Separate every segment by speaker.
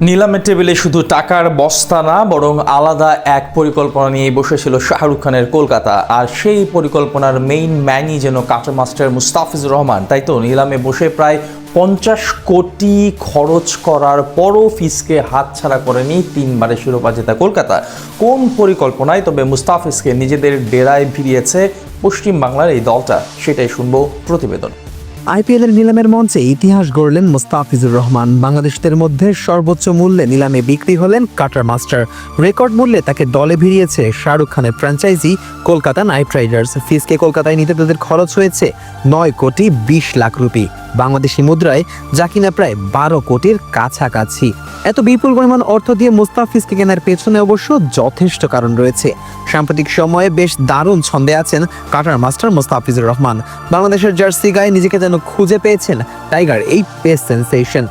Speaker 1: নিলামের টেবিলে শুধু টাকার বস্তা না, বরং আলাদা এক পরিকল্পনা নিয়ে বসেছিল শাহরুখ খানের কলকাতা। আর সেই পরিকল্পনার মেইন ম্যানই যেন কাটা মাস্টার মুস্তাফিজুর রহমান, তাই তো? নিলামে বসে প্রায় পঞ্চাশ কোটি খরচ করার পরও ফিসকে হাতছাড়া করেনি তিনবারে শিরোপা জেতা কলকাতা। কোন পরিকল্পনায়? তবে মুস্তাফিজকে নিজেদের ডেরায় ভিড়িয়েছে পশ্চিম বাংলার এই দলটা। সেটাই শুনব প্রতিবেদন।
Speaker 2: আইপিএল এর নিলামের মঞ্চে ইতিহাস গড়লেন মুস্তাফিজুর রহমান। বাংলাদেশদের মধ্যে সর্বোচ্চ মূল্যে নিলামে বিক্রি হলেন কাটার মাস্টার। রেকর্ড মূল্যে তাকে দলে ভিড়িয়েছে শাহরুখ খানের ফ্র্যাঞ্চাইজি, কলকাতা নাইট রাইডার্স। ফিসকে কলকাতায় নিতে তাদের খরচ হয়েছে নয় কোটি বিশ লাখ রুপি। বাংলাদেশি মুদ্রায়, যা কিনা প্রায় বারো কোটির কাছাকাছি। এত বিপুল পরিমাণ অর্থ দিয়ে মুস্তাফিজকে কেনার পেছনে অবশ্য যথেষ্ট কারণ রয়েছে। সাম্প্রতিক সময়ে বেশ দারুণ ছন্দে আছেন কাটার মাস্টার মুস্তাফিজুর রহমান। বাংলাদেশের জার্সি গায়ে নিজেকে যেন খুঁজে পেয়েছেন টাইগার এই পেস সেন্সেশন।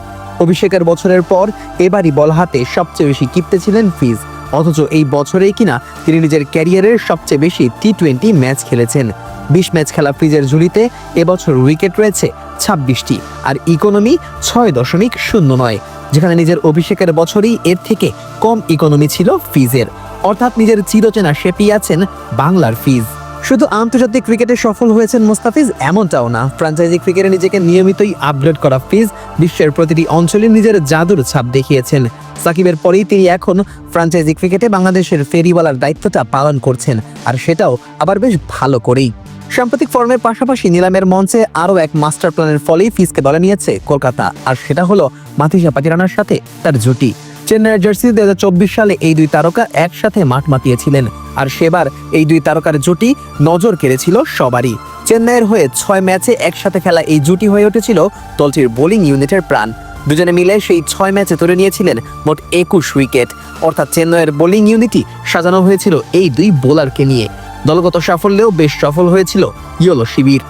Speaker 2: অভিষেকের বছরের পর এবারই বল হাতে সবচেয়ে বেশি কিপ্তে ছিলেন ফিজ। অথচ এই বছরেই কিনা তিনি নিজের ক্যারিয়ারের সবচেয়ে বেশি টি টোয়েন্টি ম্যাচ খেলেছেন। বিশ ম্যাচ খেলা ফ্রিজের ঝুলিতে এবছর উইকেট রয়েছে ছাব্বিশটি, আর ইকোনমি ছয় দশমিক শূন্য নয়, যেখানে নিজের অভিষেকের বছরই এর থেকে কম ইকোনমি ছিল ফিজের। অর্থাৎ নিজের চিরচেনা শেপি আছেন বাংলার ফিজ। শুধু আন্তর্জাতিক ক্রিকেটে সফল হয়েছেন মুস্তাফিজ, এমনটাও না। ফ্রাঞ্চাইজি ক্রিকেটে নিজেকে নিয়মিতই আপগ্রেড করা ফিজ, বিশ্বের প্রতিটি অঞ্চলে নিজের জাদুর ছাপ দেখিয়েছেন। সাকিবের পরেই তিনি এখন ফ্রাঞ্চাইজি ক্রিকেটে বাংলাদেশের ফেরিওয়ালার দায়িত্বটা পালন করছেন, আর সেটাও আবার বেশ ভালো করেই। সাম্প্রতিক ফর্মের পাশাপাশি নিলামের মঞ্চে আরও এক মাস্টার প্ল্যানের ফলেই ফিজকে দলে নিয়েছে কলকাতা। আর সেটা হলো মাথিসা পাতিরানার সাথে তার জুটি। চেন্নাইয়ের জার্সি দু হাজার চব্বিশ সালে এই দুই তারকা একসাথে মাঠ মাতিয়েছিলেন। আর সেবার এই দুই তারকার জুটি নজর কেড়েছিল সবারই। চেন্নাইয়ের হয়ে ছয় ম্যাচে একসাথে খেলা এই জুটি হয়ে উঠেছিল দলটির বোলিং ইউনিটের প্রাণ। দুজনে মিলে সেই ছয় ম্যাচে তুলে নিয়েছিলেন মোট একুশ উইকেট। অর্থাৎ চেন্নাইয়ের বোলিং ইউনিটই সাজানো হয়েছিল এই দুই বোলারকে নিয়ে। দলগত সাফল্যেও বেশ সফল হয়েছিল ইয়োলো শিবির।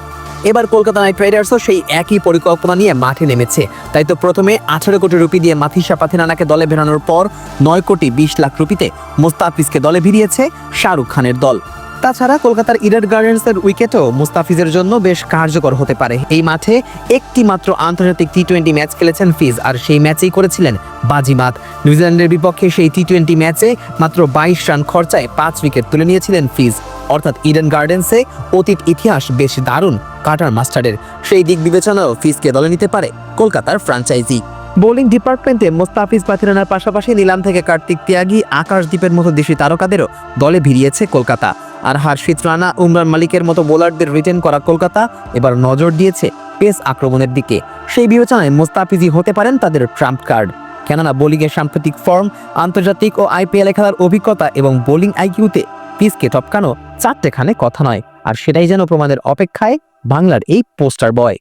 Speaker 2: এবার কলকাতা নাইট রাইডার্সও সেই একই পরিকল্পনা নিয়ে মাঠে নেমেছে। তাই তো প্রথমে আঠারো কোটি রুপি দিয়ে মাথিসা পাথিনানাকে দলে ভেড়ানোর পর নয় কোটি বিশ লাখ রুপিতে মোস্তাফিজকে দলে ভিড়িয়েছে শাহরুখ খানের দল। তাছাড়া কলকাতার ইডেন গার্ডেন্সের উইকেটও মুস্তাফিজের জন্য বেশ কার্যকর হতে পারে। এই মাঠে একটি মাত্র আন্তর্জাতিক টি টোয়েন্টি ম্যাচ খেলেছেন ফিজ, আর সেই ম্যাচেই করেছিলেন বাজিমাত। নিউজিল্যান্ডের বিপক্ষে সেই টি টোয়েন্টি ম্যাচে মাত্র বাইশ রান খরচায় পাঁচ উইকেট তুলে নিয়েছিলেন ফিজ। অর্থাৎ ইডেন গার্ডেন্সে অতীত ইতিহাস বেশ দারুণ কাটার মাস্টারের। সেই দিক বিবেচনাও ফিজকে দলে নিতে পারে কলকাতার ফ্রাঞ্চাইজি বোলিং ডিপার্টমেন্টে মোস্তাফিজ পাথিরানার পাশাপাশি নিলাম থেকে কার্তিক ত্যাগী আকাশদ্বীপের মতো দেশি তারকাদেরও দলে ভিড়িয়েছে কলকাতা। আর হার্ষিত রানা, উমরান মালিকের মতো বোলারদের রিটেন করা কলকাতা এবার নজর দিয়েছে পেস আক্রমণের দিকে। সেই বিবেচনায় মোস্তাফিজি হতে পারেন তাদের ট্রাম্প কার্ড কেননা বোলিংয়ের সাম্প্রতিক ফর্ম আন্তর্জাতিক ও আইপিএলে খেলার অভিজ্ঞতা এবং বোলিং আইকিউতে পিসকে টপকানো চারটেখানে কথা নয়। আর সেটাই যেন প্রমাণের অপেক্ষায় বাংলার এই পোস্টার বয়